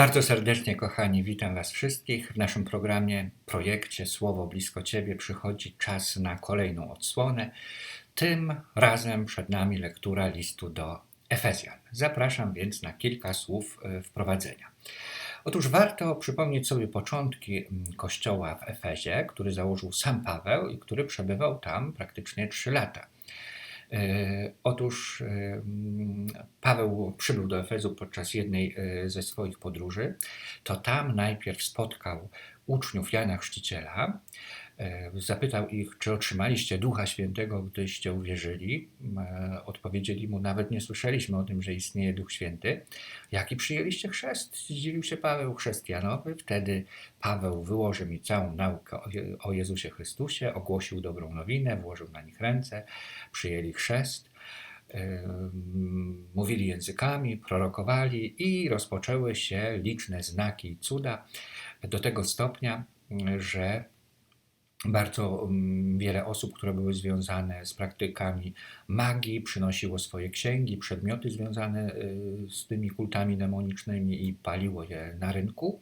Bardzo serdecznie, kochani, witam Was wszystkich. W naszym programie, projekcie Słowo Blisko Ciebie przychodzi czas na kolejną odsłonę. Tym razem przed nami lektura listu do Efezjan. Zapraszam więc na kilka słów e, wprowadzenia. Otóż warto przypomnieć sobie początki kościoła w Efezie, który założył sam Paweł i który przebywał tam praktycznie trzy lata. E, otóż e, Paweł przybył do Efezu podczas jednej e, ze swoich podróży. To tam najpierw spotkał uczniów Jana Chrzciciela, E, zapytał ich, czy otrzymaliście Ducha Świętego, gdyście uwierzyli. E, odpowiedzieli mu, nawet nie słyszeliśmy o tym, że istnieje Duch Święty. Jaki przyjęliście chrzest? Zdziwił się Paweł chrześcijanowy. Wtedy Paweł wyłożył mi całą naukę o Jezusie Chrystusie, ogłosił dobrą nowinę, włożył na nich ręce, przyjęli chrzest e, mówili językami, prorokowali i rozpoczęły się liczne znaki i cuda do tego stopnia, że bardzo mm, wiele osób, które były związane z praktykami magii, przynosiło swoje księgi, przedmioty związane y, z tymi kultami demonicznymi i paliło je na rynku.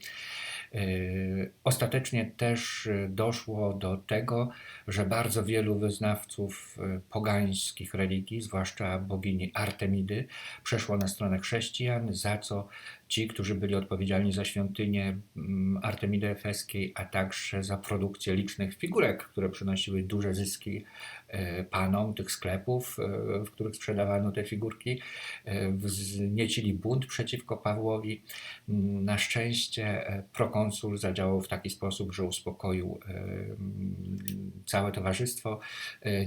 Y, ostatecznie też doszło do tego, że bardzo wielu wyznawców y, pogańskich religii, zwłaszcza bogini Artemidy, przeszło na stronę chrześcijan, za co ci, którzy byli odpowiedzialni za świątynię mm, Artemidy Efeskiej, a także za produkcję licznych figurek, które przynosiły duże zyski e, panom tych sklepów, e, w których sprzedawano te figurki, e, wzniecili bunt przeciwko Pawłowi. Mm, na szczęście prokonsul zadziałał w taki sposób, że uspokoił mm, całe towarzystwo.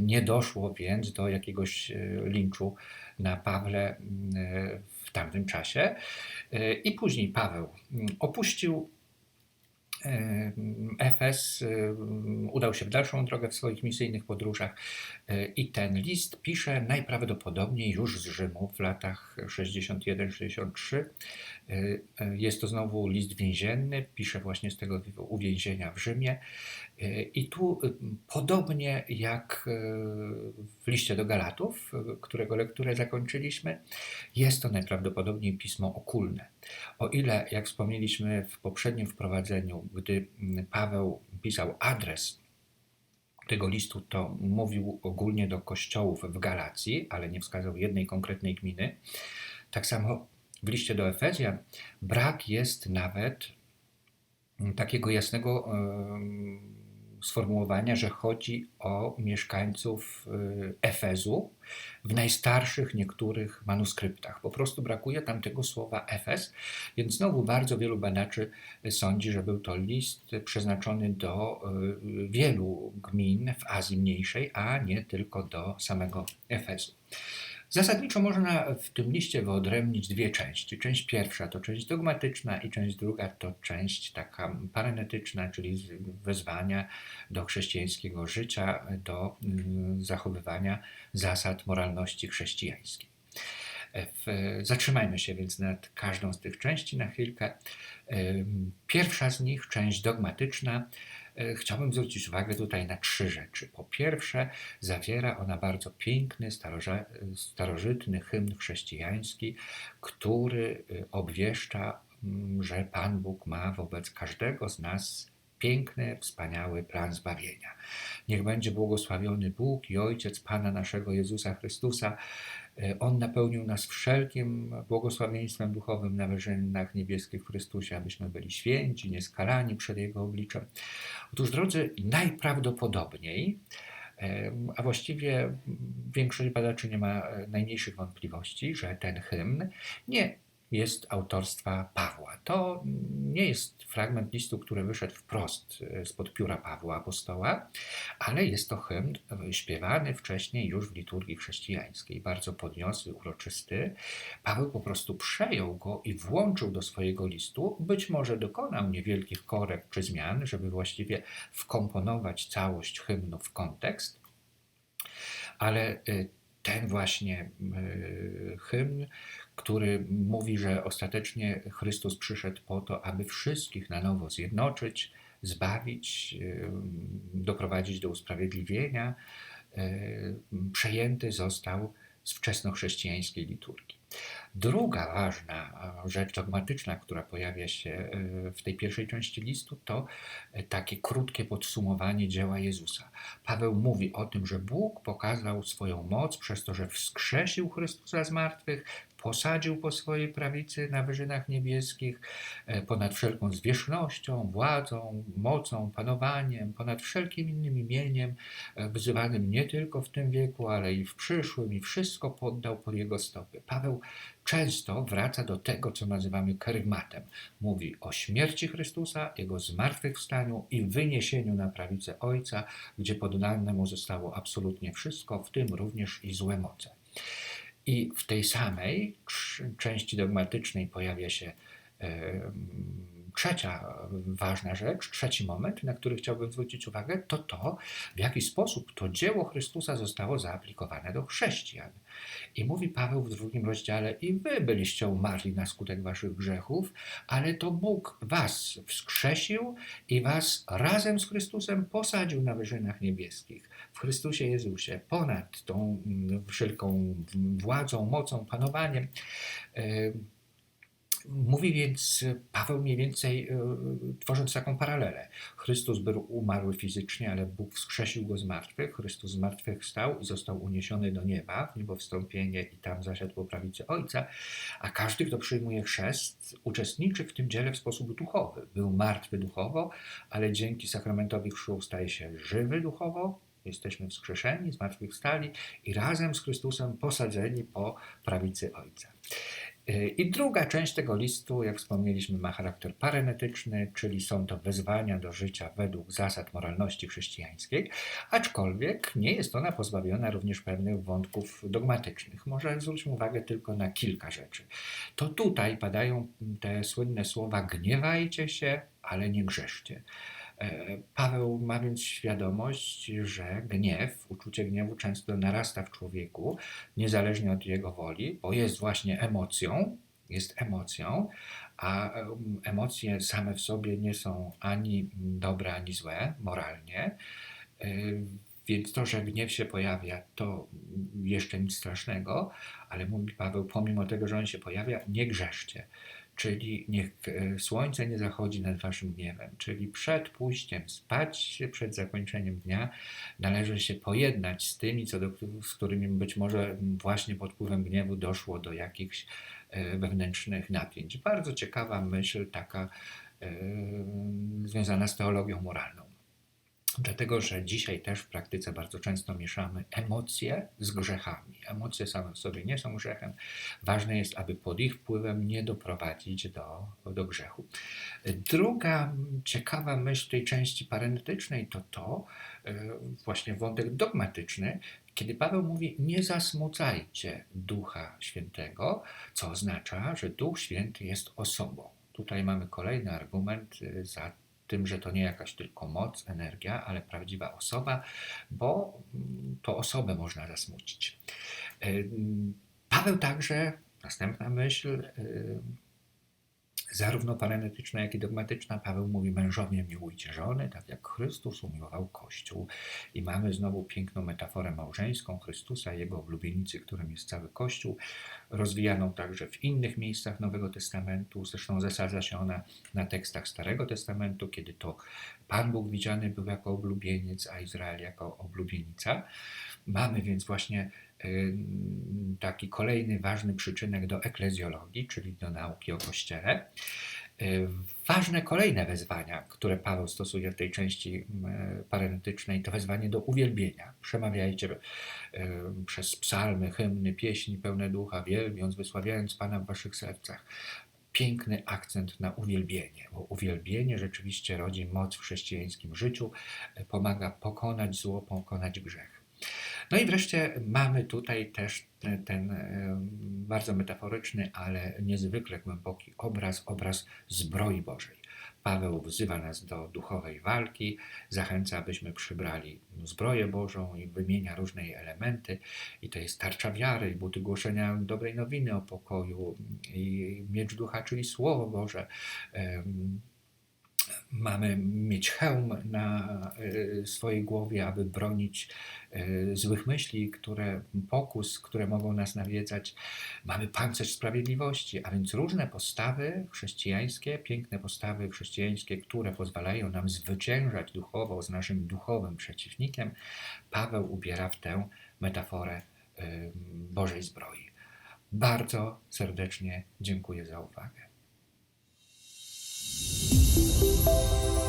Nie doszło więc do jakiegoś linczu na Pawle w tamtym czasie. E, I później Paweł mm, opuścił Efes, e, udał się w dalszą drogę w swoich misyjnych podróżach i ten list pisze najprawdopodobniej już z Rzymu w latach 61-63. Jest to znowu list więzienny, pisze właśnie z tego uwięzienia w Rzymie E, I tu e, podobnie jak e, w liście do Galatów, którego lekturę zakończyliśmy, jest to najprawdopodobniej pismo okulne. O ile, jak wspomnieliśmy w poprzednim wprowadzeniu, gdy Paweł pisał adres tego listu, to mówił ogólnie do kościołów w Galacji, ale nie wskazał jednej konkretnej gminy. Tak samo w liście do Efezjan brak jest nawet takiego jasnego sformułowania, że chodzi o mieszkańców y, Efezu w najstarszych niektórych manuskryptach. Po prostu brakuje tam tego słowa Efes, więc znowu bardzo wielu badaczy sądzi, że był to list przeznaczony do y, wielu gmin w Azji Mniejszej, a nie tylko do samego Efezu. Zasadniczo można w tym liście wyodrębnić dwie części. Część pierwsza to część dogmatyczna i część druga to część taka parenetyczna, czyli wezwania do chrześcijańskiego życia, do mm, zachowywania zasad moralności chrześcijańskiej. Zatrzymajmy się więc nad każdą z tych części na chwilkę. Pierwsza z nich, część dogmatyczna, chciałbym zwrócić uwagę tutaj na trzy rzeczy. Po pierwsze, zawiera ona bardzo piękny, starożytny hymn chrześcijański, który e, obwieszcza, mm, że Pan Bóg ma wobec każdego z nas piękny, wspaniały plan zbawienia. Niech będzie błogosławiony Bóg i Ojciec Pana naszego Jezusa Chrystusa, E, On napełnił nas wszelkim błogosławieństwem duchowym na wyżynach niebieskich w Chrystusie, abyśmy byli święci, nieskalani przed Jego obliczem. Otóż, drodzy, najprawdopodobniej, e, a właściwie większość badaczy nie ma najmniejszych wątpliwości, że ten hymn nie jest autorstwa Pawła. To nie jest fragment listu, który wyszedł wprost e, spod pióra Pawła Apostoła, ale jest to hymn śpiewany wcześniej już w liturgii chrześcijańskiej, bardzo podniosły, uroczysty. Paweł po prostu przejął go i włączył do swojego listu. Być może dokonał niewielkich korekt czy zmian, żeby właściwie wkomponować całość hymnu w kontekst, ale e, ten właśnie e, hymn który mówi, że ostatecznie Chrystus przyszedł po to, aby wszystkich na nowo zjednoczyć, zbawić, doprowadzić do usprawiedliwienia. Przejęty został z wczesnochrześcijańskiej liturgii. Druga ważna rzecz dogmatyczna, która pojawia się e, w tej pierwszej części listu, to e, takie krótkie podsumowanie dzieła Jezusa. Paweł mówi o tym, że Bóg pokazał swoją moc przez to, że wskrzesił Chrystusa z martwych, posadził po swojej prawicy na wyżynach niebieskich, e, ponad wszelką zwierzchnością, władzą, mocą, panowaniem, ponad wszelkim innym imieniem, e, wzywanym nie tylko w tym wieku, ale i w przyszłym, i wszystko poddał pod jego stopy. Paweł często wraca do tego, co nazywamy kerygmatem. Mówi o śmierci Chrystusa, jego zmartwychwstaniu i wyniesieniu na prawicę Ojca, gdzie poddane mu zostało absolutnie wszystko, w tym również i złe moce. I w tej samej części dogmatycznej pojawia się trzecia ważna rzecz, trzeci moment, na który chciałbym zwrócić uwagę, to to, w jaki sposób to dzieło Chrystusa zostało zaaplikowane do chrześcijan. I mówi Paweł w drugim rozdziale: I wy byliście umarli na skutek waszych grzechów, ale to Bóg was wskrzesił i was razem z Chrystusem posadził na wyżynach niebieskich. W Chrystusie Jezusie, ponad tą wszelką władzą, mocą, panowaniem. Mówi więc Paweł mniej więcej, e, tworząc taką paralelę. Chrystus był umarły fizycznie, ale Bóg wskrzesił go z martwych. Chrystus z martwych stał i został uniesiony do nieba, w niebo wstąpienie i tam zasiadł po prawicy Ojca. A każdy, kto przyjmuje chrzest, uczestniczy w tym dziele w sposób duchowy. Był martwy duchowo, ale dzięki sakramentowi chrztu staje się żywy duchowo, jesteśmy wskrzeszeni, zmartwychwstali i razem z Chrystusem posadzeni po prawicy Ojca. E, I druga część tego listu, jak wspomnieliśmy, ma charakter parenetyczny, czyli są to wezwania do życia według zasad moralności chrześcijańskiej, aczkolwiek nie jest ona pozbawiona również pewnych wątków dogmatycznych. Może zwróćmy uwagę tylko na kilka rzeczy. To tutaj padają te słynne słowa: gniewajcie się, ale nie grzeszcie. E, Paweł ma więc świadomość, że gniew, uczucie gniewu często narasta w człowieku, niezależnie od jego woli, bo jest właśnie emocją, jest emocją, a emocje same w sobie nie są ani dobre, ani złe moralnie. E, więc to, że gniew się pojawia, to jeszcze nic strasznego, ale mówi Paweł, pomimo tego, że on się pojawia, nie grzeszcie czyli niech e, słońce nie zachodzi nad waszym gniewem, czyli przed pójściem spać, przed zakończeniem dnia należy się pojednać z tymi, co do, z którymi być może właśnie pod wpływem gniewu doszło do jakichś e, wewnętrznych napięć. Bardzo ciekawa myśl, taka e, związana z teologią moralną. Dlatego, że dzisiaj też w praktyce bardzo często mieszamy emocje z grzechami. Emocje same w sobie nie są grzechem. Ważne jest, aby pod ich wpływem nie doprowadzić do, do grzechu. Druga ciekawa myśl tej części parenetycznej to to, e, właśnie wątek dogmatyczny, kiedy Paweł mówi: Nie zasmucajcie Ducha Świętego, co oznacza, że Duch Święty jest osobą. Tutaj mamy kolejny argument e, za tym, że to nie jakaś tylko moc, energia, ale prawdziwa osoba, bo to osobę można zasmucić. E, Paweł także, następna myśl, e, zarówno parenetyczna, jak i dogmatyczna, Paweł mówi: Mężowie, miłujcie żony, tak jak Chrystus umiłował Kościół. I mamy znowu piękną metaforę małżeńską Chrystusa, jego oblubienicy, którym jest cały Kościół, rozwijaną także w innych miejscach Nowego Testamentu. Zresztą zasadza się ona na tekstach Starego Testamentu, kiedy to Pan Bóg widziany był jako oblubieniec, a Izrael jako oblubienica. Mamy więc właśnie taki kolejny ważny przyczynek do eklezjologii, czyli do nauki o Kościele. Ważne kolejne wezwania, które Paweł stosuje w tej części parenetycznej, to wezwanie do uwielbienia. Przemawiajcie przez psalmy, hymny, pieśni pełne ducha, wielbiąc, wysławiając Pana w waszych sercach piękny akcent na uwielbienie, bo uwielbienie rzeczywiście rodzi moc w chrześcijańskim życiu, pomaga pokonać zło, pokonać grzech. No i wreszcie mamy tutaj też ten, ten bardzo metaforyczny, ale niezwykle głęboki obraz, obraz zbroi Bożej. Paweł wzywa nas do duchowej walki, zachęca, abyśmy przybrali zbroję Bożą i wymienia różne jej elementy. I to jest tarcza wiary, i buty głoszenia dobrej nowiny o pokoju, i miecz ducha, czyli Słowo Boże Mamy mieć hełm na y, swojej głowie, aby bronić y, złych myśli, które, pokus, które mogą nas nawiedzać. Mamy pancerz sprawiedliwości, a więc różne postawy chrześcijańskie, piękne postawy chrześcijańskie, które pozwalają nam zwyciężać duchowo z naszym duchowym przeciwnikiem. Paweł ubiera w tę metaforę y, Bożej zbroi. Bardzo serdecznie dziękuję za uwagę. Thank you.